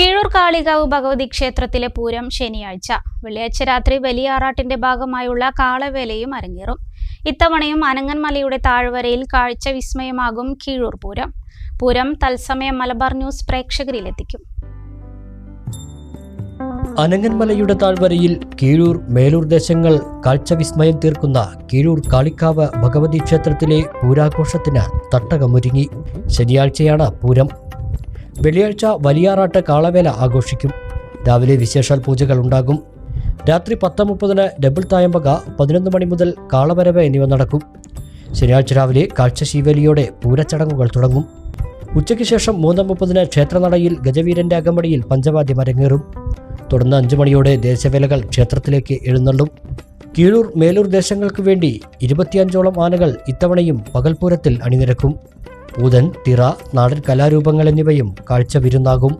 കീഴൂർ കാളികാവ് ഭഗവതി ക്ഷേത്രത്തിലെ പൂരം ശനിയാഴ്ച. വെള്ളിയാഴ്ച രാത്രി വലിയ ആറാട്ടിന്റെ ഭാഗമായുള്ള കാളവേലയും അരങ്ങേറും. ഇത്തവണയും അനങ്ങൻമലയുടെ താഴ്വരയിൽ കാഴ്ച വിസ്മയമാകും കീഴൂർ പൂരം. പൂരം തത്സമയം മലബാർ ന്യൂസ് പ്രേക്ഷകരിലെത്തിക്കും. അനങ്ങൻമലയുടെ താഴ്വരയിൽ കീഴൂർ മേലൂർ ദേശങ്ങൾ കാഴ്ച വിസ്മയം തീർക്കുന്ന കീഴൂർ കാളിക്കാവ് ഭഗവതി ക്ഷേത്രത്തിലെ പൂരാഘോഷത്തിന് തട്ടകമൊരുങ്ങി. ശനിയാഴ്ചയാണ് പൂരം. വെള്ളിയാഴ്ച വലിയാറാട്ട് കാളവേല ആഘോഷിക്കും. രാവിലെ വിശേഷാൽ പൂജകൾ ഉണ്ടാകും. രാത്രി പത്ത് മുപ്പതിന് ഡബിൾ തായമ്പക പതിനൊന്ന് മണി മുതൽ കാളവരവ് എന്നിവ നടക്കും. ശനിയാഴ്ച രാവിലെ കാഴ്ച ശിവലിയോടെ പൂരച്ചടങ്ങുകൾ തുടങ്ങും. ഉച്ചയ്ക്ക് ശേഷം മൂന്ന് മുപ്പതിന് ക്ഷേത്രനടയിൽ ഗജവീരന്റെ അകമ്പടിയിൽ പഞ്ചവാദ്യം അരങ്ങേറും. തുടർന്ന് അഞ്ചു മണിയോടെ ദേശവേലകൾ ക്ഷേത്രത്തിലേക്ക് എഴുന്നള്ളും. കീഴൂർ മേലൂർ ദേശങ്ങൾക്ക് വേണ്ടി ഇരുപത്തിയഞ്ചോളം ആനകൾ ഇത്തവണയും പകൽപൂരത്തിൽ അണിനിരക്കും. പൂതൻ തിറ നാടൻ കലാരൂപങ്ങൾ എന്നിവയും കാഴ്ച വിരുന്നാകും.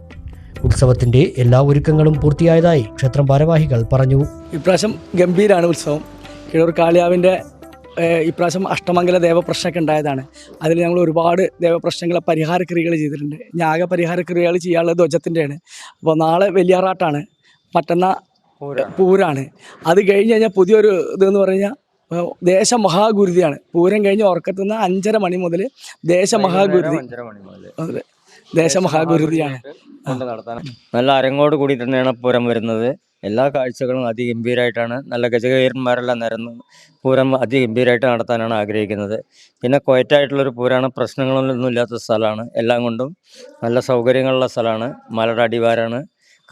ഉത്സവത്തിന്റെ എല്ലാ ഒരുക്കങ്ങളും പൂർത്തിയായതായി ക്ഷേത്രം ഭാരവാഹികൾ പറഞ്ഞു. ഇപ്രാവശ്യം ഗംഭീരാണ് ഉത്സവം. കിഴൂർ കാളിയാവിന്റെ ഇപ്രാവശ്യം അഷ്ടമംഗല ദേവപ്രശ്നമൊക്കെ ഉണ്ടായതാണ്. അതിൽ ഞങ്ങൾ ഒരുപാട് ദേവപ്രശ്നങ്ങളെ പരിഹാര ക്രിയകൾ ചെയ്തിട്ടുണ്ട്. ഞാഗ പരിഹാര ക്രിയകൾ ചെയ്യാനുള്ളത് ധ്വജത്തിന്റെയാണ് അപ്പോൾ നാളെ വലിയാറാട്ടാണ് മറ്റന്നാൾ പൂരാണ്. അത് കഴിഞ്ഞ് കഴിഞ്ഞാൽ പുതിയൊരു ഇതെന്ന് പറഞ്ഞു കഴിഞ്ഞാൽ ഏഹ്, ദേശമഹാഗുരുതിയാണ്. പൂരം കഴിഞ്ഞ് ഉറക്കത്തുനിന്ന് അഞ്ചര മണി മുതൽ ദേശമഹാഗുരുതി. മുതൽ അതെ. ദേശമഹാഗുരുതിയാണ്. നല്ല അരങ്ങോട് കൂടി തന്നെയാണ് പൂരം വരുന്നത്. എല്ലാ കാഴ്ചകളും അതിഗംഭീരമായിട്ടാണ് നല്ല ഗജകീരന്മാരെല്ലാം നിരന്ന് പൂരം അതിഗംഭീരമായിട്ട് നടത്താനാണ് ആഗ്രഹിക്കുന്നത്. പിന്നെ കൊയറ്റായിട്ടുള്ളൊരു പൂരാണ്. പ്രശ്നങ്ങളൊന്നും ഇല്ലാത്ത സ്ഥലമാണ്. എല്ലാം കൊണ്ടും നല്ല സൗകര്യങ്ങളുള്ള സ്ഥലമാണ്. മലയുടെ അടിവാരാണ്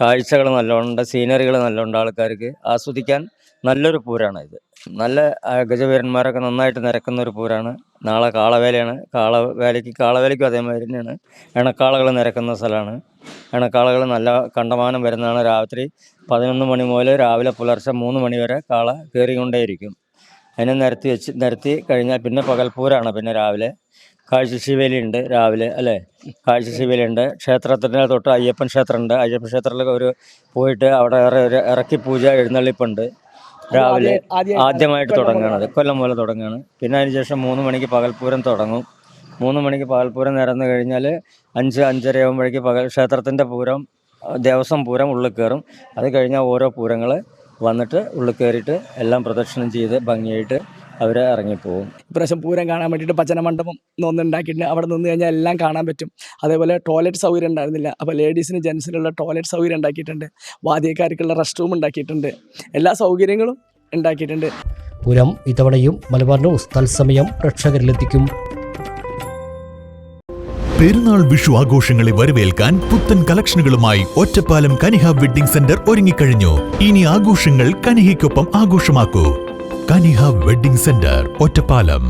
കാഴ്ചകൾ നല്ലോണമുണ്ട് സീനറികൾ നല്ലോണ്ട് ആൾക്കാർക്ക്. ആസ്വദിക്കാൻ നല്ലൊരു പൂരാണ് ഇത്. നല്ല ഗജവീരന്മാരൊക്കെ നന്നായിട്ട് നിരക്കുന്ന ഒരു പൂരാണ്. നാളെ കാളവേലയാണ്. കാളവേലയ്ക്ക് കാളവേലയ്ക്കും അതേമാതിരി തന്നെയാണ്. എണക്കാളകൾ നിരക്കുന്ന സ്ഥലമാണ്. എണക്കാളകൾ നല്ല കണ്ടമാനം വരുന്നതാണ് രാത്രി പതിനൊന്ന് മണി മുതൽ രാവിലെ പുലർച്ചെ മൂന്ന് മണി വരെ കാള കയറിക്കൊണ്ടേയിരിക്കും. അതിനെ നിരത്തി വെച്ച് നിരത്തി കഴിഞ്ഞാൽ പിന്നെ പകൽപ്പൂരാണ് പിന്നെ രാവിലെ. കാഴ്ചശിവേലിയുണ്ട് രാവിലെ അല്ലേ? കാഴ്ചശിവേലിയുണ്ട്. ക്ഷേത്രത്തിന്റെ തൊട്ട് അയ്യപ്പൻ ക്ഷേത്രമുണ്ട്. അയ്യപ്പൻ ക്ഷേത്രത്തിലൊക്കെ ഒരു പോയിട്ട് അവിടെ ഇറക്കി പൂജ എഴുന്നള്ളിപ്പുണ്ട്. രാവിലെ ആദ്യം- ആദ്യമായിട്ട് തുടങ്ങുകയാണ് കൊല്ലം പോലെ തുടങ്ങുകയാണ്. പിന്നെ അതിനുശേഷം മൂന്ന് മണിക്ക് പകൽപ്പൂരം തുടങ്ങും. മൂന്ന് മണിക്ക് പകൽപ്പൂരം നിരന്നു കഴിഞ്ഞാൽ അഞ്ച് അഞ്ചര ആകുമ്പോഴേക്ക് പകൽ ക്ഷേത്രത്തിന്റെ പൂരം ദേവസ്വം പൂരം ഉള്ളിൽ കയറും. അത് കഴിഞ്ഞാൽ ഓരോ പൂരങ്ങൾ വന്നിട്ട് ഉള്ളിൽ കയറിയിട്ട് എല്ലാം പ്രദക്ഷിണം ചെയ്ത് ഭംഗിയായിട്ട് അവർ ഇറങ്ങിപ്പോവും. ഇപ്രാവശ്യം പൂരം കാണാൻ വേണ്ടിയിട്ട് ഭജന മണ്ഡപം ഒന്ന് ഉണ്ടാക്കിയിട്ടുണ്ട് അവിടെ നിന്ന് കഴിഞ്ഞാൽ എല്ലാം കാണാൻ പറ്റും. അതേപോലെ ടോയ്ലറ്റ് സൗകര്യം ഉണ്ടായിരുന്നില്ല. അപ്പോൾ ലേഡീസിന് ജെൻസിനുള്ള ടോയ്ലറ്റ് സൗകര്യം ഉണ്ടാക്കിയിട്ടുണ്ട്. വാദ്യക്കാർക്കുള്ള റെസ്റ്റ് റൂം ഉണ്ടാക്കിയിട്ടുണ്ട്. എല്ലാ സൗകര്യങ്ങളും ഉണ്ടാക്കിയിട്ടുണ്ട്. പൂരം ഇത്തവണയും മലബാർ ന്യൂസ് തത്സമയം പ്രേക്ഷകരിലെത്തിക്കും. പെരുന്നാൾ വിഷു ആഘോഷങ്ങളെ വരവേൽക്കാൻ പുത്തൻ കളക്ഷനുകളുമായി ഒറ്റപ്പാലം കനിഹ വെഡ്ഡിംഗ് സെന്റർ ഒരുങ്ങിക്കഴിഞ്ഞു. ഇനി ആഘോഷങ്ങൾ കനിഹയ്ക്കൊപ്പം ആഘോഷമാക്കൂ. Kaniha wedding centre Ottapalam.